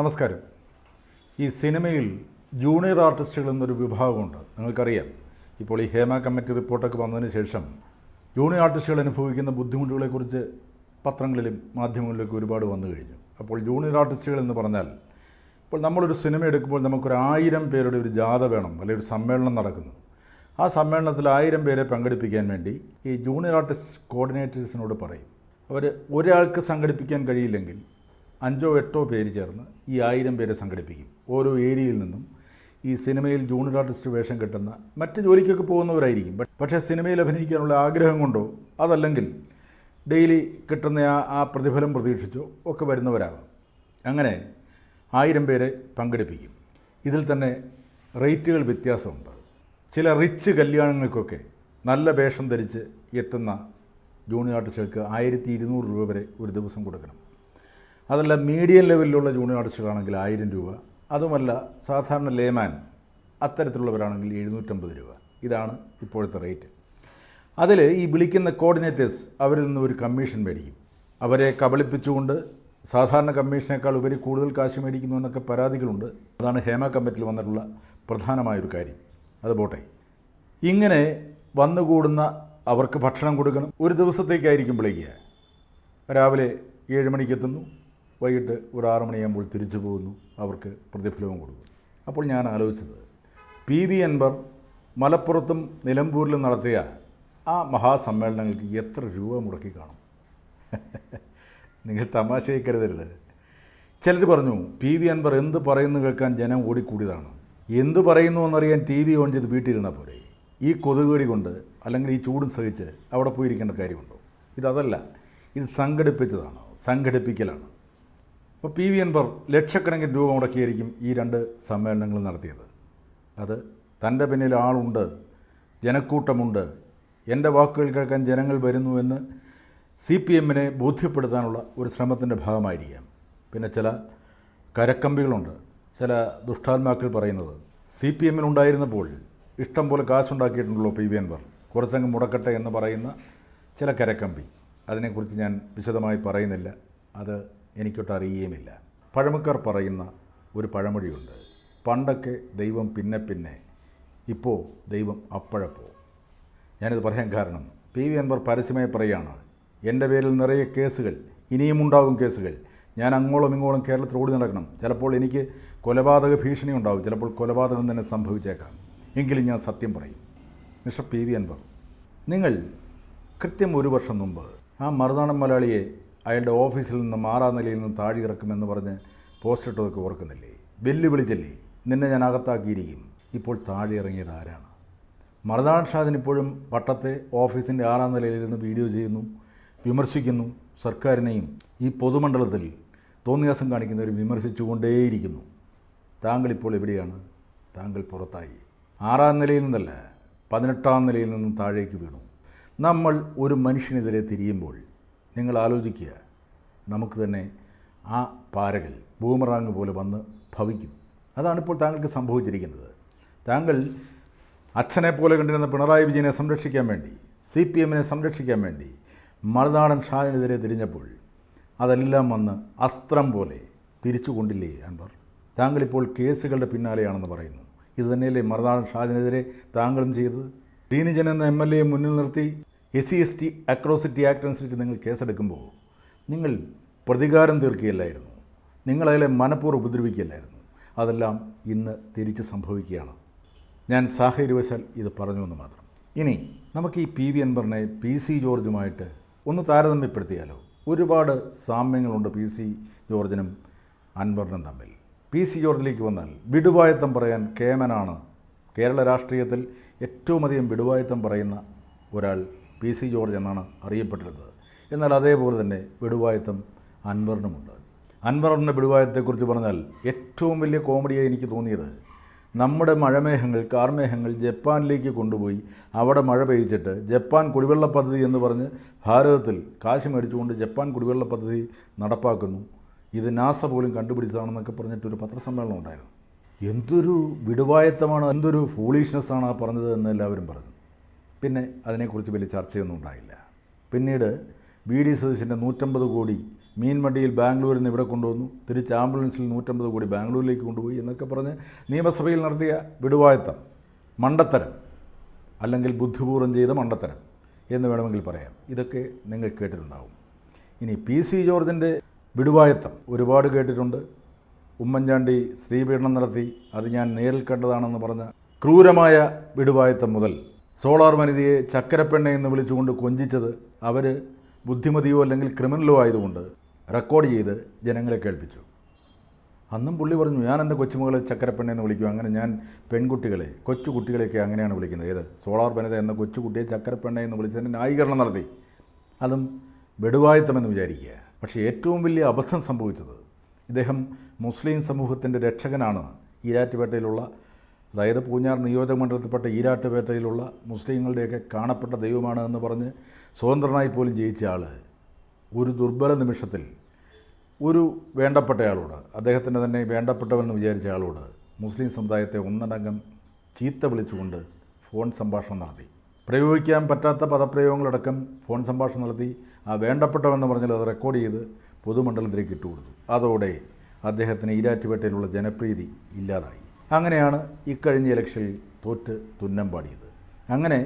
നമസ്കാരം. ഈ സിനിമയിൽ ജൂനിയർ ആർട്ടിസ്റ്റുകൾ എന്നൊരു വിഭാഗമുണ്ട്. നിങ്ങൾക്കറിയാം. ഇപ്പോൾ ഈ ഹേമ കമ്മിറ്റി റിപ്പോർട്ടൊക്കെ വന്നതിന് ശേഷം ജൂനിയർ ആർട്ടിസ്റ്റുകൾ അനുഭവിക്കുന്ന ബുദ്ധിമുട്ടുകളെക്കുറിച്ച് പത്രങ്ങളിലും മാധ്യമങ്ങളിലൊക്കെ ഒരുപാട് വന്നു കഴിഞ്ഞു. അപ്പോൾ ജൂനിയർ ആർട്ടിസ്റ്റുകൾ എന്ന് പറഞ്ഞാൽ ഇപ്പോൾ നമ്മളൊരു സിനിമ എടുക്കുമ്പോൾ നമുക്കൊരു ആയിരം പേരുടെ ഒരു ജാഥ വേണം അല്ലെങ്കിൽ ഒരു സമ്മേളനം നടക്കുന്നു. ആ സമ്മേളനത്തിൽ ആയിരം പേരെ പങ്കെടുപ്പിക്കാൻ വേണ്ടി ഈ ജൂനിയർ ആർട്ടിസ്റ്റ് കോർഡിനേറ്റേഴ്സിനോട് പറയും. അവർ ഒരാൾക്ക് സംഘടിപ്പിക്കാൻ കഴിയില്ലെങ്കിൽ അഞ്ചോ എട്ടോ പേര് ചേർന്ന് ഈ ആയിരം പേരെ സംഘടിപ്പിക്കും. ഓരോ ഏരിയയിൽ നിന്നും ഈ സിനിമയിൽ ജൂണിയർ ആർട്ടിസ്റ്റ് വേഷം കെട്ടുന്ന മറ്റ് ജോലിക്കൊക്കെ പോകുന്നവരായിരിക്കും. പക്ഷേ സിനിമയിൽ അഭിനയിക്കാനുള്ള ആഗ്രഹം കൊണ്ടോ അതല്ലെങ്കിൽ ഡെയിലി കിട്ടുന്ന ആ ആ പ്രതിഫലം പ്രതീക്ഷിച്ചോ ഒക്കെ വരുന്നവരാകാം അങ്ങനെ ആയിരം പേരെ പങ്കെടുപ്പിക്കും. ഇതിൽ തന്നെ റേറ്റുകൾ വ്യത്യാസമുണ്ട്. ചില റിച്ച് കല്യാണങ്ങൾക്കൊക്കെ നല്ല വേഷം ധരിച്ച് എത്തുന്ന ജൂണിയർ ആർട്ടിസ്റ്റുകൾക്ക് ആയിരത്തി ഇരുന്നൂറ് രൂപ വരെ ഒരു ദിവസം കൊടുക്കണം. അതല്ല മീഡിയം ലെവലിലുള്ള ജൂണിയർ ആർട്ടിസ്റ്റുകളാണെങ്കിൽ ആയിരം രൂപ. അതുമല്ല സാധാരണ ലേമാൻ അത്തരത്തിലുള്ളവരാണെങ്കിൽ എഴുന്നൂറ്റമ്പത് രൂപ. ഇതാണ് ഇപ്പോഴത്തെ റേറ്റ് അതിൽ ഈ വിളിക്കുന്ന കോർഡിനേറ്റേഴ്സ് അവരിൽ നിന്ന് ഒരു കമ്മീഷൻ മേടിക്കും. അവരെ കബളിപ്പിച്ചുകൊണ്ട് സാധാരണ കമ്മീഷനേക്കാൾ ഉപരി കൂടുതൽ കാശ് മേടിക്കുന്നു എന്നൊക്കെ പരാതികളുണ്ട്. അതാണ് ഹേമ കമ്മിറ്റിയിൽ വന്നിട്ടുള്ള പ്രധാനമായൊരു കാര്യം. അത് പോട്ടെ. ഇങ്ങനെ വന്നുകൂടുന്ന അവർക്ക് ഭക്ഷണം കൊടുക്കണം. ഒരു ദിവസത്തേക്കായിരിക്കും വിളിക്കുക രാവിലെ ഏഴ് മണിക്ക് എത്തുന്നു. വൈകിട്ട് ഒരു ആറ് മണിയാകുമ്പോൾ തിരിച്ചു പോകുന്നു. അവർക്ക് പ്രതിഫലവും കൊടുക്കും. അപ്പോൾ ഞാൻ ആലോചിച്ചത് പി വി അൻവർ മലപ്പുറത്തും നിലമ്പൂരിലും നടത്തിയ ആ മഹാസമ്മേളനങ്ങൾക്ക് എത്ര രൂപ മുടക്കി കാണും? നിങ്ങൾ തമാശയിക്കരുതരുത് കരുതരുത്. ചിലർ പറഞ്ഞു പി വി അൻവർ എന്ത് പറയുന്നു കേൾക്കാൻ ജനം ഓടിക്കൂടിയതാണ്. എന്ത് പറയുന്നു എന്നറിയാൻ ടി വി ഓൺ ചെയ്ത് വീട്ടിലിരുന്നാൽ പോലെ ഈ കൊതുകുകടി കൊണ്ട് അല്ലെങ്കിൽ ഈ ചൂടും സഹിച്ച് അവിടെ പോയിരിക്കേണ്ട കാര്യമുണ്ടോ? ഇതതല്ല ഇത് സംഘടിപ്പിച്ചതാണ്? സംഘടിപ്പിക്കലാണ്? അപ്പോൾ പി വി അൻവർ ലക്ഷക്കണക്കിന് രൂപ മുടക്കിയായിരിക്കും ഈ രണ്ട് സമ്മേളനങ്ങൾ നടത്തിയത്. അത് തന്റെ പിന്നിൽ ആളുണ്ട് ജനക്കൂട്ടമുണ്ട് എന്റെ വാക്കുകൾ കേൾക്കാൻ ജനങ്ങൾ വരുന്നു എന്ന് സി പി എമ്മിനെ ബോധ്യപ്പെടുത്താനുള്ള ഒരു ശ്രമത്തിന്റെ ഭാഗമായിരിക്കാം. പിന്നെ ചില കരക്കമ്പികളുണ്ട് ചില ദുഷ്ടാത്മാക്കൾ പറയുന്നത്. സി പി എമ്മിനുണ്ടായിരുന്നപ്പോൾ ഇഷ്ടം പോലെ കാശുണ്ടാക്കിയിട്ടുണ്ടല്ലോ പി വി അൻവർ. കുറച്ചങ്ങ് മുടക്കട്ടെ എന്ന് പറയുന്ന ചില കരക്കമ്പി. അതിനെക്കുറിച്ച് ഞാൻ വിശദമായി പറയുന്നില്ല. അത് എനിക്കൊട്ട് അറിയുകയുമില്ല പഴമക്കാർ പറയുന്ന ഒരു പഴമൊഴിയുണ്ട്. പണ്ടൊക്കെ ദൈവം പിന്നെ പിന്നെ ഇപ്പോൾ ദൈവം അപ്പോഴപ്പോ. ഞാനിത് പറയാൻ കാരണം പി വി അൻവർ പരസ്യമായി പറയുകയാണ് എന്റെ പേരിൽ നിറയെ കേസുകൾ ഇനിയും ഉണ്ടാകും കേസുകൾ. ഞാൻ അങ്ങോളം ഇങ്ങോളം കേരളത്തിൽ ഓടി നടക്കണം. ചിലപ്പോൾ എനിക്ക് കൊലപാതക ഭീഷണി ഉണ്ടാകും. ചിലപ്പോൾ കൊലപാതകം തന്നെ സംഭവിച്ചേക്കാം. എങ്കിലും ഞാൻ സത്യം പറയും. മിസ്റ്റർ പി വി അൻവർ നിങ്ങൾ കൃത്യം ഒരു വർഷം മുമ്പ് ആ മറുനാടൻ മലയാളിയെ അയാളുടെ ഓഫീസിൽ നിന്ന് മാറാ നിലയിൽ നിന്ന് താഴെ ഇറക്കുമെന്ന് പറഞ്ഞ് പോസ്റ്റ് ഇട്ടതൊക്കെ ഓർക്കുന്നില്ലേ? വെല്ലുവിളിച്ചല്ലേ? നിന്നെ ഞാൻ അകത്താക്കിയിരിക്കും. ഇപ്പോൾ താഴെ ഇറങ്ങിയത് ആരാണ്? മറുനാടൻ ഷാദിൻ ഇപ്പോഴും പട്ടത്തെ ഓഫീസിന്റെ ആറാം നിലയിലിരുന്ന് വീഡിയോ ചെയ്യുന്നു വിമർശിക്കുന്നു സർക്കാരിനെയും ഈ പൊതുമണ്ഡലത്തിൽ തോന്നിയാസം കാണിക്കുന്നവർ വിമർശിച്ചുകൊണ്ടേയിരിക്കുന്നു. താങ്കൾ ഇപ്പോൾ എവിടെയാണ്? താങ്കൾ പുറത്തായി. ആറാം നിലയിൽ നിന്നല്ല പതിനെട്ടാം നിലയിൽ നിന്നും താഴേക്ക് വീണു. നമ്മൾ ഒരു മനുഷ്യനെതിരെ തിരിയുമ്പോൾ നിങ്ങൾ ആലോചിക്കുക. നമുക്ക് തന്നെ ആ പാരകൾ ബൂമറാങ് പോലെ വന്ന് ഭവിക്കും. അതാണിപ്പോൾ താങ്കൾക്ക് സംഭവിച്ചിരിക്കുന്നത്. താങ്കൾ അച്ഛനെ പോലെ കണ്ടിരുന്ന പിണറായി വിജയനെ സംരക്ഷിക്കാൻ വേണ്ടി സി പി എമ്മിനെ സംരക്ഷിക്കാൻ വേണ്ടി മറുനാടൻ ഷാജിനെതിരെ തിരിഞ്ഞപ്പോൾ അതെല്ലാം വന്ന് അസ്ത്രം പോലെ തിരിച്ചു കൊണ്ടില്ലേ അൻവർ? താങ്കളിപ്പോൾ കേസുകളുടെ പിന്നാലെയാണെന്ന് പറയുന്നു. ഇത് തന്നെയല്ലേ മറുനാടൻ ഷാദിനെതിരെ താങ്കളും ചെയ്തത്? ടീനിജൻ എന്ന എം എൽ എയെ മുന്നിൽ നിർത്തി S C S T atrocity act അനുസരിച്ച് നിങ്ങൾ കേസെടുക്കുമ്പോൾ നിങ്ങൾ പ്രതികാരം തീർക്കുകയല്ലായിരുന്നു. നിങ്ങളയാളെ മനഃപൂർവം ഉപദ്രവിക്കുകയല്ലായിരുന്നു. അതെല്ലാം ഇന്ന് തിരിച്ച് സംഭവിക്കുകയാണ്. ഞാൻ സാഹചര്യവശാൽ ഇത് പറഞ്ഞു എന്ന് മാത്രം. ഇനി നമുക്ക് ഈ പി വി അൻവറിനെ പി സി ജോർജുമായിട്ട് ഒന്ന് താരതമ്യപ്പെടുത്തിയാലോ? ഒരുപാട് സാമ്യങ്ങളുണ്ട് പി സി ജോർജിനും അൻവറിനും തമ്മിൽ. പി സി ജോർജിലേക്ക് വന്നാൽ വിടുവായത്തം പറയാൻ കേമനാണ് കേരള രാഷ്ട്രീയത്തിൽ ഏറ്റവും അധികം വിടുവായത്തം പറയുന്ന ഒരാൾ പി സി ജോർജ് എന്നാണ് അറിയപ്പെട്ടിരുന്നത്. എന്നാൽ അതേപോലെ തന്നെ വിടുവായത്തം അൻവറിനുമുണ്ട്. അൻവറിന്റെ വിടുവായത്തെക്കുറിച്ച് പറഞ്ഞാൽ ഏറ്റവും വലിയ കോമഡിയായി എനിക്ക് തോന്നിയത് നമ്മുടെ മഴമേഘങ്ങൾ കാർമേഘങ്ങൾ ജപ്പാനിലേക്ക് കൊണ്ടുപോയി അവിടെ മഴ പെയ്ച്ചിട്ട് ജപ്പാൻ കുടിവെള്ള പദ്ധതി എന്ന് പറഞ്ഞ് ഭാരതത്തിൽ കാശ് മേടിച്ചുകൊണ്ട് ജപ്പാൻ കുടിവെള്ള പദ്ധതി നടപ്പാക്കുന്നു. ഇത് നാസ പോലും കണ്ടുപിടിച്ചതാണെന്നൊക്കെ പറഞ്ഞിട്ടൊരു പത്രസമ്മേളനം ഉണ്ടായിരുന്നു. എന്തൊരു വിടുവായത്തമാണ് എന്തൊരു ഫൂളിഷ്നെസ്സാണ് ആ പറഞ്ഞത് എന്ന് എല്ലാവരും പറഞ്ഞു. പിന്നെ അതിനെക്കുറിച്ച് വലിയ ചർച്ചയൊന്നും ഉണ്ടായില്ല. പിന്നീട് ബി ഡി സതീശന്റെ നൂറ്റമ്പത് കോടി മീൻവണ്ടിയിൽ ബാംഗ്ലൂരിൽ നിന്ന് ഇവിടെ കൊണ്ടുവന്നു. തിരിച്ച് ആംബുലൻസിൽ നൂറ്റമ്പത് കോടി ബാംഗ്ലൂരിലേക്ക് കൊണ്ടുപോയി എന്നൊക്കെ പറഞ്ഞ് നിയമസഭയിൽ നടത്തിയ വിടുവായത്തം മണ്ടത്തരം അല്ലെങ്കിൽ ബുദ്ധിപൂർവം ചെയ്ത മണ്ടത്തരം എന്ന് വേണമെങ്കിൽ പറയാം. ഇതൊക്കെ നിങ്ങൾ കേട്ടിട്ടുണ്ടാകും ഇനി പി സി ജോർജിന്റെ വിടുവായത്തം ഒരുപാട് കേട്ടിട്ടുണ്ട്. ഉമ്മൻചാണ്ടി സ്ത്രീപീഡനം നടത്തി അത് ഞാൻ നേരിൽ കണ്ടതാണെന്ന് പറഞ്ഞ ക്രൂരമായ വിടുവായത്തം മുതൽ സോളാർ വനിതയെ ചക്കരപ്പെണ്ണ എന്ന് വിളിച്ചുകൊണ്ട് കൊഞ്ചിച്ചത് അവർ ബുദ്ധിമതിയോ അല്ലെങ്കിൽ ക്രിമിനലോ ആയതുകൊണ്ട് റെക്കോർഡ് ചെയ്ത് ജനങ്ങളെ കേൾപ്പിച്ചു. അന്നും പുള്ളി പറഞ്ഞു ഞാൻ എന്റെ കൊച്ചുമകളെ ചക്കരപ്പെണ്ണ എന്ന് വിളിക്കും. അങ്ങനെ ഞാൻ പെൺകുട്ടികളെ കൊച്ചു കുട്ടികളെയൊക്കെ അങ്ങനെയാണ് വിളിക്കുന്നത്. ഏത്? സോളാർ വനിത എന്ന കൊച്ചുകുട്ടിയെ ചക്കരപ്പെണ്ണ എന്ന് വിളിച്ചതിന് ന്യായീകരണം നടത്തി. അതും വെടുവായത്തമെന്ന് വിചാരിക്കുക. പക്ഷേ ഏറ്റവും വലിയ അബദ്ധം സംഭവിച്ചത് ഇദ്ദേഹം മുസ്ലിം സമൂഹത്തിന്റെ രക്ഷകനാണ്. ഈരാറ്റുപേട്ടയിലുള്ള അതായത് പൂഞ്ഞാർ നിയോജക മണ്ഡലത്തിൽപ്പെട്ട ഈരാട്ടുപേട്ടയിലുള്ള മുസ്ലിങ്ങളുടെയൊക്കെ കാണപ്പെട്ട ദൈവമാണ് എന്ന് പറഞ്ഞ് സ്വതന്ത്രനായി പോലും ജയിച്ച ആൾ ഒരു ദുർബല നിമിഷത്തിൽ ഒരു വേണ്ടപ്പെട്ടയാളോട് അദ്ദേഹത്തിന്റെ തന്നെ വേണ്ടപ്പെട്ടവെന്ന് വിചാരിച്ച ആളോട് മുസ്ലിം സമുദായത്തെ ഒന്നടങ്കം ചീത്ത വിളിച്ചുകൊണ്ട് ഫോൺ സംഭാഷണം നടത്തി. പ്രയോഗിക്കാൻ പറ്റാത്ത പദപ്രയോഗങ്ങളടക്കം ഫോൺ സംഭാഷണം നടത്തി. ആ വേണ്ടപ്പെട്ടവെന്ന് പറഞ്ഞാൽ അത് റെക്കോർഡ് ചെയ്ത് പൊതുമണ്ഡലത്തിലേക്ക് ഇട്ടുകൊടുത്തു. അതോടെ അദ്ദേഹത്തിന് ഈരാറ്റുപേട്ടയിലുള്ള ജനപ്രീതി ഇല്ലാതായി. അങ്ങനെയാണ് ഇക്കഴിഞ്ഞ ഇലക്ഷനിൽ തോറ്റ് തുന്നം പാടിയത്. അങ്ങനെ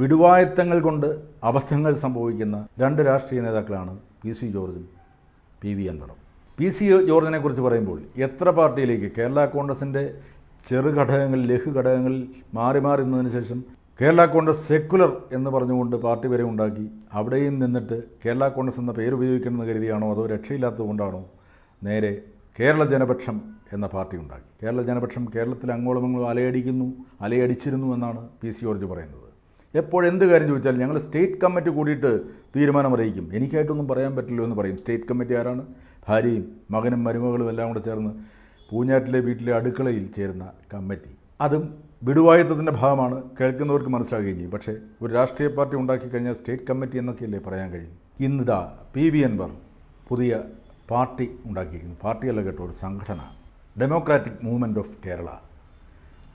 വിടുവായത്തങ്ങൾ കൊണ്ട് അബദ്ധങ്ങൾ സംഭവിക്കുന്ന രണ്ട് രാഷ്ട്രീയ നേതാക്കളാണ് പി സി ജോർജും പി വി അൻവറും. പി സി ജോർജിനെ കുറിച്ച് പറയുമ്പോൾ എത്ര പാർട്ടിയിലേക്ക് കേരള കോൺഗ്രസിന്റെ ചെറുഘടകങ്ങളിൽ ലഘു ഘടകങ്ങളിൽ മാറി മാറി നിന്നതിന് ശേഷം കേരള കോൺഗ്രസ് സെക്കുലർ എന്ന് പറഞ്ഞുകൊണ്ട് പാർട്ടി വരെ ഉണ്ടാക്കി അവിടെയും നിന്നിട്ട് കേരള കോൺഗ്രസ് എന്ന പേര് ഉപയോഗിക്കണമെന്ന് കരുതിയാണോ അതോ രക്ഷയില്ലാത്തതുകൊണ്ടാണോ നേരെ കേരള ജനപക്ഷം എന്ന പാർട്ടി ഉണ്ടാക്കി. കേരള ജനപക്ഷം കേരളത്തിൽ അങ്ങോളം ഇങ്ങോളം അലയടിക്കുന്നു അലയടിച്ചിരുന്നു എന്നാണ് പി സി ജോർജ് പറയുന്നത്. എപ്പോഴെന്ത് കാര്യം ചോദിച്ചാലും ഞങ്ങൾ സ്റ്റേറ്റ് കമ്മിറ്റി കൂടിയിട്ട് തീരുമാനം അറിയിക്കും. എനിക്കായിട്ടൊന്നും പറയാൻ പറ്റില്ല എന്ന് പറയും. സ്റ്റേറ്റ് കമ്മിറ്റി ആരാണ്? ഭാര്യയും മകനും മരുമകളും എല്ലാം കൂടെ ചേർന്ന് പൂഞ്ഞാറ്റിലെ വീട്ടിലെ അടുക്കളയിൽ ചേരുന്ന കമ്മിറ്റി. അതും വിടുവായത്തത്തിന്റെ ഭാഗമാണ്. കേൾക്കുന്നവർക്ക് മനസ്സിലാകുകയും ചെയ്യും. പക്ഷേ ഒരു രാഷ്ട്രീയ പാർട്ടി ഉണ്ടാക്കി കഴിഞ്ഞാൽ സ്റ്റേറ്റ് കമ്മിറ്റി എന്നൊക്കെയല്ലേ പറയാൻ കഴിയും? ഇന്നിതാ പി വി അൻവർ പുതിയ പാർട്ടി ഉണ്ടാക്കിയിരിക്കുന്നു. പാർട്ടിയല്ല കേട്ടോ ഒരു സംഘടന. ഡെമോക്രാറ്റിക് മൂവ്മെന്റ് ഓഫ് കേരള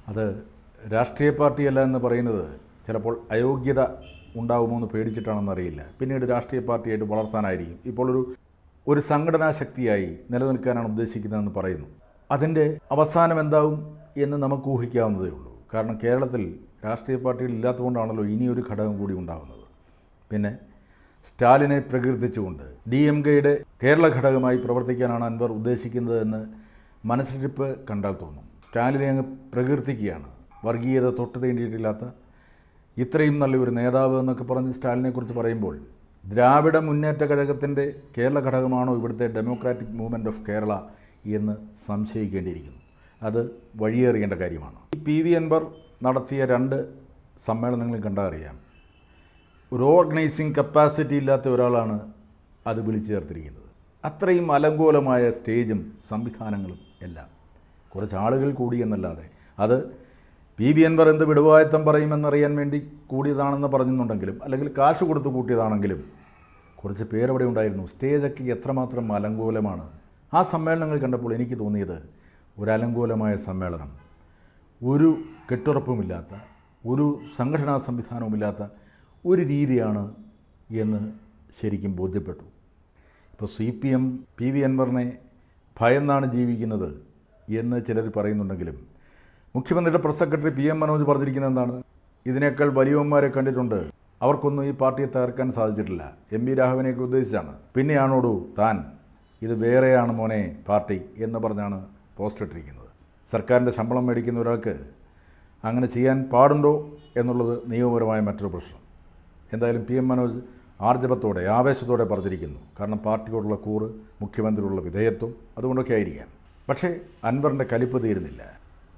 അത് രാഷ്ട്രീയ പാർട്ടിയല്ല എന്ന് പറയുന്നത് ചിലപ്പോൾ അയോഗ്യത ഉണ്ടാകുമോ എന്ന് പേടിച്ചിട്ടാണെന്ന് അറിയില്ല. പിന്നീട് രാഷ്ട്രീയ പാർട്ടിയായിട്ട് വളർത്താനായിരിക്കും. ഇപ്പോൾ ഒരു ഒരു സംഘടനാ ശക്തിയായി നിലനിൽക്കാനാണ് ഉദ്ദേശിക്കുന്നതെന്ന് പറയുന്നു. അതിന്റെ അവസാനം എന്താവും എന്ന് നമുക്ക് ഊഹിക്കാവുന്നതേ ഉള്ളൂ. കാരണം കേരളത്തിൽ രാഷ്ട്രീയ പാർട്ടികൾ ഇല്ലാത്തതുകൊണ്ടാണല്ലോ ഇനിയൊരു ഘടകം കൂടി ഉണ്ടാകുന്നത് പിന്നെ സ്റ്റാലിനെ പ്രകീർത്തിച്ചുകൊണ്ട് ഡി എം കെയുടെ കേരള ഘടകമായി പ്രവർത്തിക്കാനാണ് അൻവർ ഉദ്ദേശിക്കുന്നതെന്ന് മനസ്സിലിരിപ്പ് കണ്ടാൽ തോന്നും. സ്റ്റാലിനെ അങ്ങ് പ്രകീർത്തിക്കുകയാണ്. വർഗീയത തൊട്ട് തേണ്ടിയിട്ടില്ലാത്ത ഇത്രയും നല്ലൊരു നേതാവ് എന്നൊക്കെ പറഞ്ഞ് സ്റ്റാലിനെക്കുറിച്ച് പറയുമ്പോൾ ദ്രാവിഡ മുന്നേറ്റ ഘടകത്തിന്റെ കേരള ഘടകമാണോ ഇവിടുത്തെ ഡെമോക്രാറ്റിക് മൂവ്മെന്റ് ഓഫ് കേരള എന്ന് സംശയിക്കേണ്ടിയിരിക്കുന്നു. അത് വഴിയേറിയേണ്ട കാര്യമാണ്. പി വി അൻവർ നടത്തിയ രണ്ട് സമ്മേളനങ്ങൾ കണ്ടാൽ അറിയാം. ഒരു ഓർഗനൈസിങ് കപ്പാസിറ്റി ഇല്ലാത്ത ഒരാളാണ് അത് വിളിച്ചു ചേർത്തിരിക്കുന്നത്. അത്രയും അലങ്കോലമായ സ്റ്റേജും സംവിധാനങ്ങളും എല്ലാം. കുറച്ച് ആളുകൾ കൂടി എന്നല്ലാതെ. അത് പി ബി അൻവർ എന്ത് വിടുവായത്തം പറയുമെന്നറിയാൻ വേണ്ടി കൂടിയതാണെന്ന് പറഞ്ഞെന്നുണ്ടെങ്കിലും അല്ലെങ്കിൽ കാശ് കൊടുത്ത് കൂട്ടിയതാണെങ്കിലും കുറച്ച് പേരവിടെ ഉണ്ടായിരുന്നു. സ്റ്റേജൊക്കെ എത്രമാത്രം അലങ്കോലമാണ്. ആ സമ്മേളനങ്ങൾ കണ്ടപ്പോൾ എനിക്ക് തോന്നിയത് ഒരു അലങ്കോലമായ സമ്മേളനം. ഒരു കെട്ടുറപ്പുമില്ലാത്ത ഒരു സംഘടനാ സംവിധാനവുമില്ലാത്ത ഒരു രീതിയാണ് എന്ന് ശരിക്കും ബോധ്യപ്പെട്ടു. ഇപ്പോൾ C P M P V അൻവറിനെ ഭയന്നാണ് ജീവിക്കുന്നത് എന്ന് ചിലർ പറയുന്നുണ്ടെങ്കിലും മുഖ്യമന്ത്രിയുടെ press secretary P M Manoj പറഞ്ഞിരിക്കുന്നത് എന്താണ്? ഇതിനേക്കാൾ വലിയവന്മാരെ കണ്ടിട്ടുണ്ട്. അവർക്കൊന്നും ഈ പാർട്ടിയെ തകർക്കാൻ സാധിച്ചിട്ടില്ല. എം പി രാഘവനെയൊക്കെ ഉദ്ദേശിച്ചാണ്. പിന്നെയാണോടു താൻ? ഇത് വേറെയാണ് മോനെ പാർട്ടി എന്ന് പറഞ്ഞാണ് പോസ്റ്റ് ഇട്ടിരിക്കുന്നത്. സർക്കാരിന്റെ ശമ്പളം മേടിക്കുന്ന ഒരാൾക്ക് അങ്ങനെ ചെയ്യാൻ പാടുണ്ടോ എന്നുള്ളത് നിയമപരമായ മറ്റൊരു പ്രശ്നം. എന്തായാലും പി എം മനോജ് ആർജവത്തോടെ ആവേശത്തോടെ പറഞ്ഞിരിക്കുന്നു. കാരണം പാർട്ടിയോടുള്ള കൂറ് മുഖ്യമന്ത്രിയോടുള്ള വിധേയത്വം അതുകൊണ്ടൊക്കെ ആയിരിക്കാം. പക്ഷേ അൻവറിന്റെ കലിപ്പ് തീരുന്നില്ല.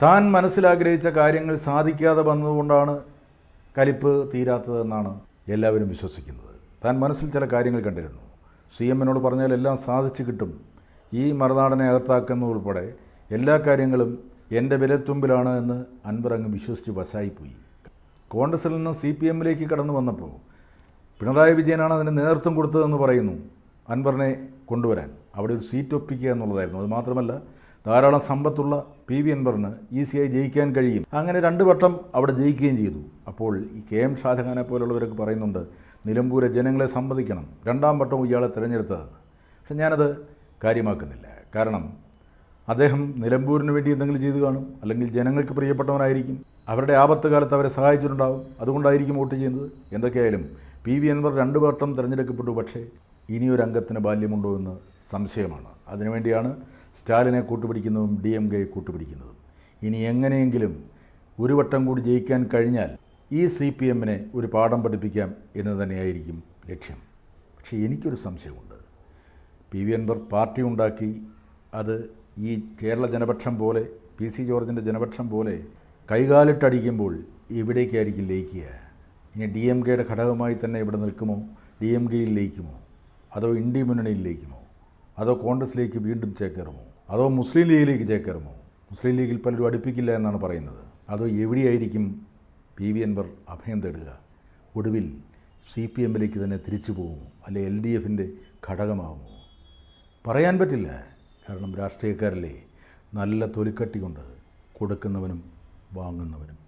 താൻ മനസ്സിലാഗ്രഹിച്ച കാര്യങ്ങൾ സാധിക്കാതെ വന്നതുകൊണ്ടാണ് കലിപ്പ് തീരാത്തതെന്നാണ് എല്ലാവരും വിശ്വസിക്കുന്നത്. താൻ മനസ്സിൽ ചില കാര്യങ്ങൾ കണ്ടിരുന്നു. സി എമ്മിനോട് പറഞ്ഞാൽ എല്ലാം സാധിച്ചു കിട്ടും. ഈ മറുനാടനെ അകത്താക്കുന്നതുൾപ്പെടെ എല്ലാ കാര്യങ്ങളും എന്റെ വിരത്തുമ്പിലാണ് എന്ന് അൻവർ അങ്ങ് വിശ്വസിച്ച് വശായിപ്പോയി. കോൺഗ്രസിൽ നിന്ന് സി പി എമ്മിലേക്ക് കടന്നു വന്നപ്പോൾ പിണറായി വിജയനാണ് അതിന് നേതൃത്വം കൊടുത്തതെന്ന് പറയുന്നു അൻവറിനെ കൊണ്ടുവരാൻ. അവിടെ ഒരു സീറ്റ് ഒപ്പിക്കുക എന്നുള്ളതായിരുന്നു. അത് മാത്രമല്ല ധാരാളം സമ്പത്തുള്ള പി വി അൻവറിന് ഈസിയായി ജയിക്കാൻ കഴിയും. അങ്ങനെ രണ്ട് വട്ടം അവിടെ ജയിക്കുകയും ചെയ്തു. അപ്പോൾ ഈ കെ എം ഷാജഹാനെ പോലുള്ളവരൊക്കെ പറയുന്നുണ്ട് നിലമ്പൂരെ ജനങ്ങളെ സമ്മതിക്കണം. രണ്ടാം വട്ടം ഇയാളെ തിരഞ്ഞെടുത്തത്. പക്ഷെ ഞാനത് കാര്യമാക്കുന്നില്ല. കാരണം അദ്ദേഹം നിലമ്പൂരിന് വേണ്ടി എന്തെങ്കിലും ചെയ്തു കാണും. അല്ലെങ്കിൽ ജനങ്ങൾക്ക് പ്രിയപ്പെട്ടവനായിരിക്കും. അവരുടെ ആപത്ത് കാലത്ത് അവരെ സഹായിച്ചിട്ടുണ്ടാവും. അതുകൊണ്ടായിരിക്കും വോട്ട് ചെയ്യുന്നത്. എന്തൊക്കെയായാലും പി വി അൻവർ രണ്ട് വട്ടം തിരഞ്ഞെടുക്കപ്പെട്ടു. പക്ഷേ ഇനിയൊരു അംഗത്തിന് ബാല്യമുണ്ടോ എന്ന് സംശയമാണ്. അതിനുവേണ്ടിയാണ് സ്റ്റാലിനെ കൂട്ടുപിടിക്കുന്നതും ഡി എം കെയെ കൂട്ടുപിടിക്കുന്നതും. ഇനി എങ്ങനെയെങ്കിലും ഒരു വട്ടം കൂടി ജയിക്കാൻ കഴിഞ്ഞാൽ ഈ സി പി എമ്മിനെ ഒരു പാഠം പഠിപ്പിക്കാം എന്ന് തന്നെയായിരിക്കും ലക്ഷ്യം. പക്ഷേ എനിക്കൊരു സംശയമുണ്ട്. പി വി അൻവർ പാർട്ടി ഉണ്ടാക്കി അത് ഈ കേരള ജനപക്ഷം പോലെ പി സി ജോർജിന്റെ ജനപക്ഷം പോലെ കൈകാലിട്ടടിക്കുമ്പോൾ എവിടേക്കായിരിക്കും ലയിക്കുക. ഇനി ഡി എം കെയുടെ ഘടകമായി തന്നെ ഇവിടെ നിൽക്കുമോ? ഡി എം കെയിൽ ലയിക്കുമോ? അതോ ഇന്ത്യ മുന്നണിയിൽ ലയിക്കുമോ? അതോ കോൺഗ്രസിലേക്ക് വീണ്ടും ചേക്കേറുമോ? അതോ മുസ്ലിം ലീഗിലേക്ക് ചേക്കേറുമോ? മുസ്ലിം ലീഗിൽ പലരും അടുപ്പിക്കില്ല എന്നാണ് പറയുന്നത്. അതോ എവിടെയായിരിക്കും പി വി അൻവർ അഭയം തേടുക? ഒടുവിൽ സി പി എമ്മിലേക്ക് തന്നെ തിരിച്ചു പോകുമോ? അല്ലെ എൽ ഡി എഫിന്റെ ഘടകമാകുമോ പറയാൻ പറ്റില്ല. കാരണം രാഷ്ട്രീയക്കാരല്ലേ? നല്ല തൊലിക്കട്ടി കൊണ്ട് കൊടുക്കുന്നവനും വാങ്ങുന്നവനും.